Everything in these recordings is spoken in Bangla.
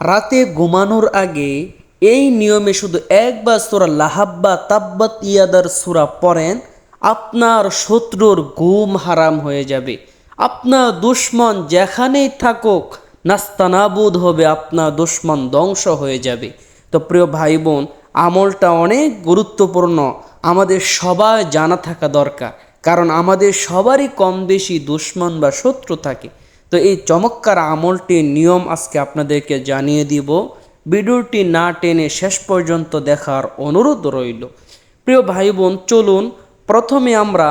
রাতে ঘুমানোর আগে এই নিয়মে শুধু একবার সুরা লাহাব্বা তাব্বাত ইয়াদার সুরা পড়েন, আপনার শত্রুর ঘুম হারাম হয়ে যাবে। আপনার দুশ্মন যেখানেই থাকুক, নাস্তানাবুদ হবে, আপনার দুশ্মন ধ্বংস হয়ে যাবে। তো প্রিয় ভাই বোন আমলটা অনেক গুরুত্বপূর্ণ। আমাদের সবাই জানা থাকা দরকার। কারণ আমাদের সবারই কম বেশি দুশ্মন বা শত্রু থাকে। তো এই চমৎকার আমলটির নিয়ম আজকে আপনাদেরকে জানিয়ে দিব। ভিডিওটি না টেনে শেষ পর্যন্ত দেখার অনুরোধ রইল। প্রিয় ভাই বোন চলুন প্রথমে আমরা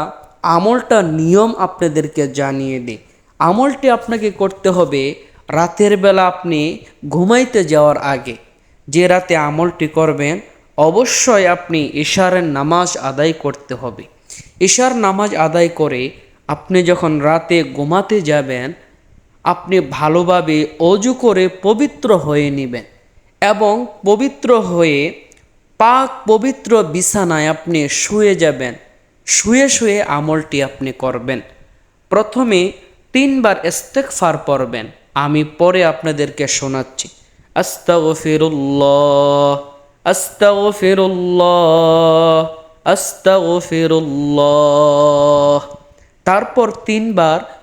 আমলটা নিয়ম আপনাদেরকে জানিয়ে দিই। আমলটি আপনাকে করতে হবে রাতের বেলা আপনি ঘুমাইতে যাওয়ার আগে। যে রাতে আমলটি করবেন, অবশ্যই আপনি ইশারের নামাজ আদায় করতে হবে। ইশার নামাজ আদায় করে আপনি যখন রাতে ঘুমাতে যাবেন আপনি ভালোভাবে অজু করে পবিত্র হয়ে নেবেন এবং পবিত্র হয়ে পাক পবিত্র বিছানায় আপনি শুয়ে যাবেন। শুয়ে শুয়ে আমলটি আপনি করবেন। প্রথমে তিনবার ইস্তেকফার পড়বেন। আমি পরে আপনাদেরকে শোনাচ্ছি। আস্তাগফিরুল্লাহ আস্তাগফিরুল্লাহ আস্তাগফিরুল্লাহ। তারপর তিনবার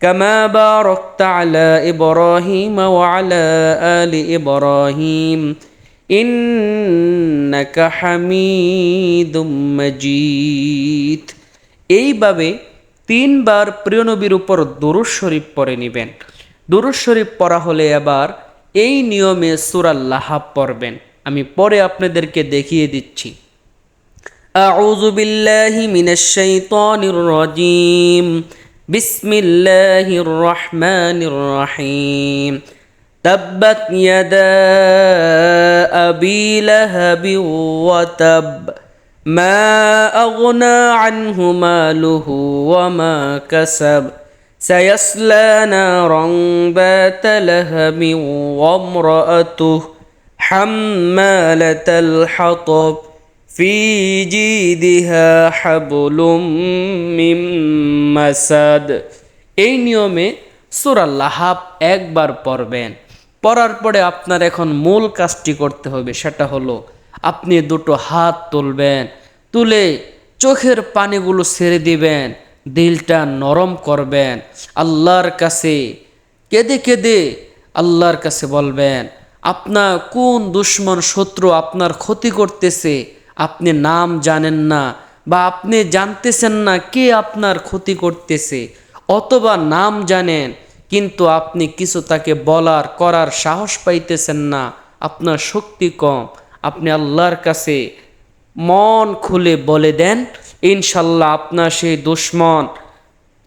كما باركت على إبراهيم وعلى آل إبراهيم إنك حميد مجيد এইভাবে তিনবার প্রিয় নবীর উপর দুরুজ শরীফ পড়ে নেবেন দুরুজ শরীফ পড়া হলে এবার এই নিয়মে সুরাল্লাহাব পড়বেন আমি পরে আপনাদেরকে দেখিয়ে দিচ্ছি أعوذ بالله من الشيطان الرجيم بسم الله الرحمن الرحيم تبت يدا أبي لهب وتب ما أغنى عنه ماله وما كسب سيصلى نارا ذات لهب وامرأته حمالة الحطب في جيدها حبل من মাসাদ এই নিয়মে সুরাল লাহাব একবার পড়বেন। পড়ার পরে আপনার এখন মূল কাজটি করতে হবে, সেটা হলো আপনি দুটো হাত তুলবেন, তুলে চোখের পানিগুলো ছেড়ে দিবেন, দিলটা নরম করবেন, আল্লাহর কাছে কেঁদে কেঁদে আল্লাহর কাছে বলবেন আপনার কোন দুশ্মন শত্রু আপনার ক্ষতি করতেছে? আপনি নাম জানেন না বা আপনি জানতেছেন না কে আপনার ক্ষতি করতেছে, অথবা নাম জানেন, কিন্তু আপনি কিছু তাকে বলার, করার সাহস পাইতেছেন না, আপনার শক্তি কম, আপনি আল্লাহর কাছে মন খুলে বলে দেন, ইনশাল্লাহ আপনার সেই দুশ্মন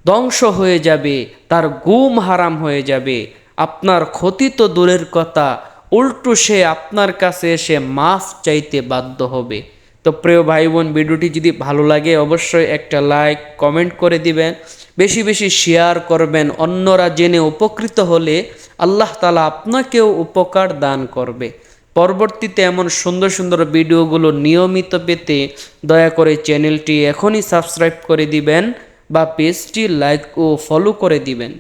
ধ্বংস হয়ে যাবে, তার গুম হারাম হয়ে যাবে, আপনার ক্ষতি তো দূরের কথা, উল্টো সে আপনার কাছে এসে মাফ চাইতে বাধ্য হবে। তো প্রিয় ভাই বোন ভিডিওটি যদি ভালো লাগে অবশ্যই একটা লাইক, কমেন্ট করে দিবেন। বেশি বেশি শেয়ার করবেন। অন্যরা জেনে উপকৃত হলে আল্লাহ তালা আপনাকেও উপকার দান করবে। পরবর্তীতে এমন সুন্দর সুন্দর ভিডিওগুলো নিয়মিত পেতে দয়া করে চ্যানেলটি এখনই সাবস্ক্রাইব করে দিবেন বা পেজটি লাইক ও ফলো করে দিবেন।